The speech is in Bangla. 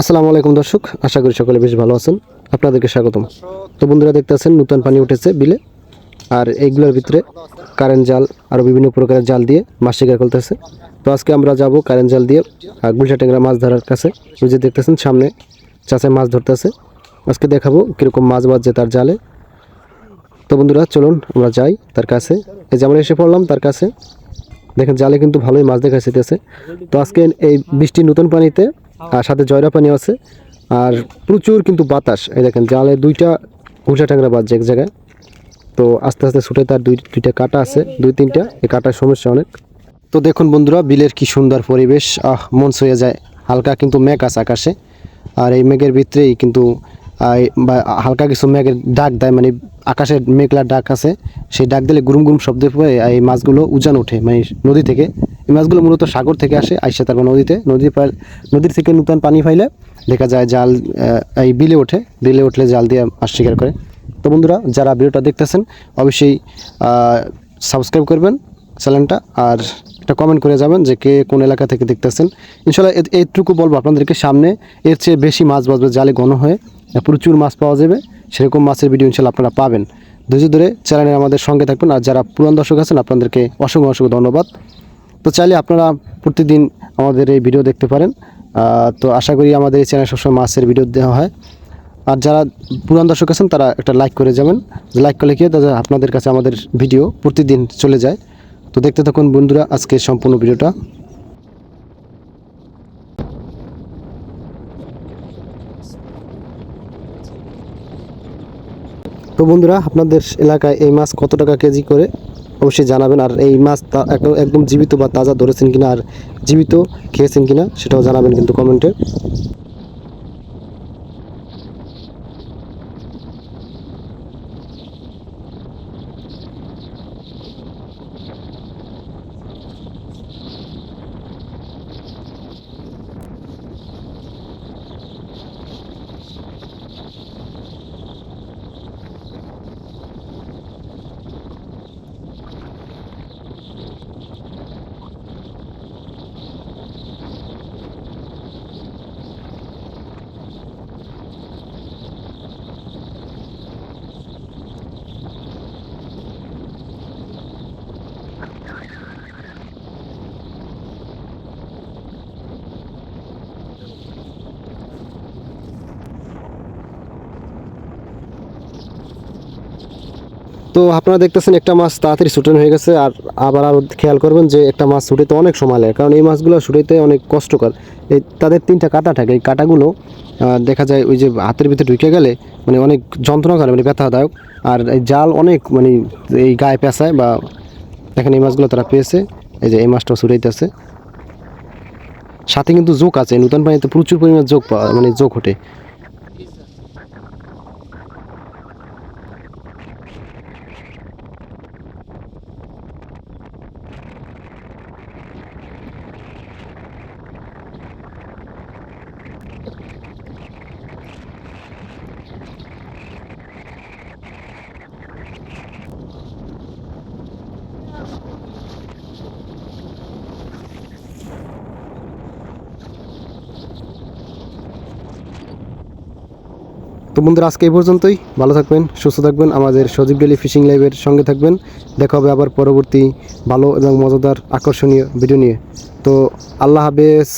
আসসালামু আলাইকুম দর্শক, আশা করি সকলে বেশ ভালো আছেন। আপনাদেরকে স্বাগতম। তো বন্ধুরা দেখতেছেন নতুন পানি উঠেছে বিলে, আর এইগুলোর ভিতরে কারেন্ট জাল আরও বিভিন্ন প্রকারের জাল দিয়ে মাছ শিকার করতেছে। তো আজকে আমরা যাব কারেন্ট জাল দিয়ে গুলশা ট্যাংরা মাছ ধরার কাছে। ওই যে দেখতেছেন, সামনে চাষে মাছ ধরতেছে। আজকে দেখাবো কীরকম মাছ বাজছে তার জালে। তো বন্ধুরা, চলুন আমরা যাই তার কাছে। এই যে আমরা এসে পড়লাম তার কাছে। দেখেন, জালে কিন্তু ভালোই মাছ দেখা যেতেছে তো আজকে এই বৃষ্টি নতুন পানিতে আর সাথে জয়রা পানি আছে। আর প্রচুর কিন্তু বাতাস। এই দেখেন, জালে দুইটা ঘুষা ট্যাংরা বাজছে এক জায়গায়। তো আস্তে আস্তে ছুটে তার দুই, দুইটা কাটা আছে, দুই, তিনটা। এই কাটার সমস্যা অনেক। তো দেখুন বন্ধুরা, বিলের কি সুন্দর পরিবেশ। আহ, মন ছুঁয়ে যায়। হালকা কিন্তু মেঘ আছে আকাশে। আর এই মেঘের ভিতরেই কিন্তু হালকা কিছু মেঘের ডাক দেয় মানে আকাশের মেঘলা ডাক আছে, সেই ডাক দিলে গুরুম গুরুম শব্দের পরে এই মাছগুলো উজান ওঠে মানে নদী থেকে। এই মাছগুলো মূলত সাগর থেকে আসে, আইসে তারপর নদীতে। নদী পার- নদীর থেকে নতুন পানি ফাইলে দেখা যায় জাল এই বিলে ওঠে, বিলে উঠলে জাল দিয়ে মাছ শিকার করে। তো বন্ধুরা, যারা ভিডিওটা দেখতেছেন, অবশ্যই সাবস্ক্রাইব করবেন চ্যানেলটা আর একটা কমেন্ট করে যাবেন যে কে কোন এলাকা থেকে দেখতেছেন। ইনশাল্লাহ এইটুকু বলব আপনাদেরকে, সামনে এর চেয়ে বেশি মাছ বাজবে জালে ঘন হয়ে। প্রচুর মাছ পাওয়া যাবে। সেরকম মাছের ভিডিও ইনশাল্লাহ আপনারা পাবেন। ধৈর্য ধরে চ্যানেলে আমাদের সঙ্গে থাকবেন। আর যারা পুরান দর্শক আছেন, আপনাদেরকে অসংখ্য অসংখ্য ধন্যবাদ। তো চাইলে আপনারা প্রতিদিন আমাদের এই ভিডিও দেখতে পারেন। তো আশা করি আমাদের এই চ্যানেল সবসময় মাছের ভিডিও দেওয়া হয়। আর যারা পুরান দর্শক আছেন, তারা একটা লাইক করে যাবেন। লাইক করলে কি তাদের আপনাদের কাছে আমাদের ভিডিও প্রতিদিন চলে যায়। তো দেখতে থাকুন বন্ধুরা আজকে সম্পূর্ণ ভিডিওটা তো বন্ধুরা, আপনাদের এলাকায় এই মাছ কত টাকা কেজি করে? অবশ্যই জানাবেন। আর এই মাছ একদম জীবিত বা তাজা ধরেছেন কিনা আর জীবিত খেয়েছেন কিনা, সেটাও জানাবেন কিন্তু কমেন্টে। তো আপনারা দেখতেছেন একটা মাছ তাড়াতাড়ি ছুটানো হয়ে গেছে, আর আবার আরও খেয়াল করবেন যে একটা মাছ ছুটাইতে অনেক সময় লাগে, কারণ এই মাছগুলো ছুটাইতে অনেক কষ্টকর। এই তাদের তিনটা কাটা থাকে, এই কাটাগুলো দেখা যায় ওই যে হাতের ভিতরে ঢুকে গেলে মানে অনেক যন্ত্রণা করে মানে ব্যথাদায়ক, আর এই জাল অনেক মানে এই গায়ে পেঁচায় বা দেখেন এই মাছগুলো তারা পেয়েছে, এই যে এই মাছটাও ছুটাইতেছে। সাথে কিন্তু জোক আছে নতুন পানিতে প্রচুর পরিমাণে জোক পাওয়া মানে জোক ওঠে। তো বন্ধুরা, আজকে এই পর্যন্তই। ভালো থাকবেন, সুস্থ থাকবেন। আমাদের সজীব ডেলি ফিশিং লাইভের সঙ্গে থাকবেন। দেখা হবে আবার পরবর্তী ভালো এবং মজাদার আকর্ষণীয় ভিডিও নিয়ে। তো আল্লাহ হাফেজ।